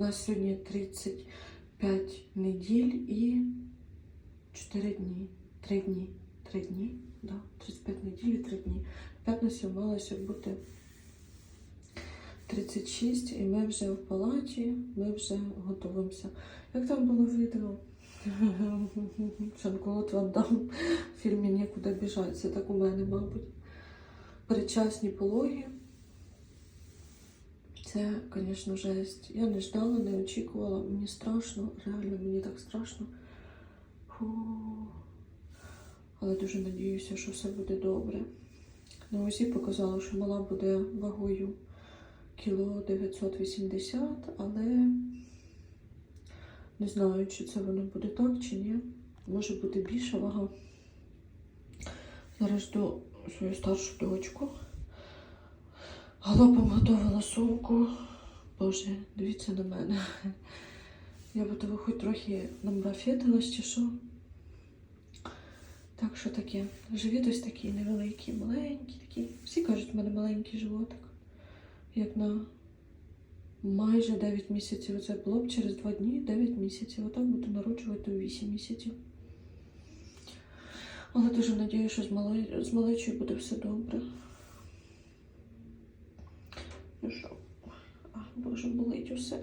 У нас сьогодні 35 неділь і 4 дні. 3 дні. 3 дні. Да, 35 неділь і 3 дні. П'ятницю малося бути 36, і ми вже в палаті, ми вже готуємося. Як там було відео? Жан-Клод Ван Дам в фільмі Нікуди біжать. Це так у мене, мабуть. Передчасні пологи. Це, звісно, жесть. Я не ждала, не очікувала. Мені страшно, реально мені так страшно. Фу. Але дуже надіюся, що все буде добре. На УЗІ показало, що мала буде вагою кіло 980, але не знаю, чи це воно буде так, чи ні. Може бути більша вага. Зараз жду свою старшу дочку. Галопом готувала сумку. Боже, дивіться на мене. Я би того хоч трохи намбафетилась чи що. Так що таке. Живіт ось такий невеликий, маленький такий. Всі кажуть, в мене маленький животик. Як на майже 9 місяців. Це було б через 2 дні 9 місяців. Отак буду народжувати у 8 місяців. Але дуже надію, що з малечою буде все добре. Що? А, Боже, болить усе.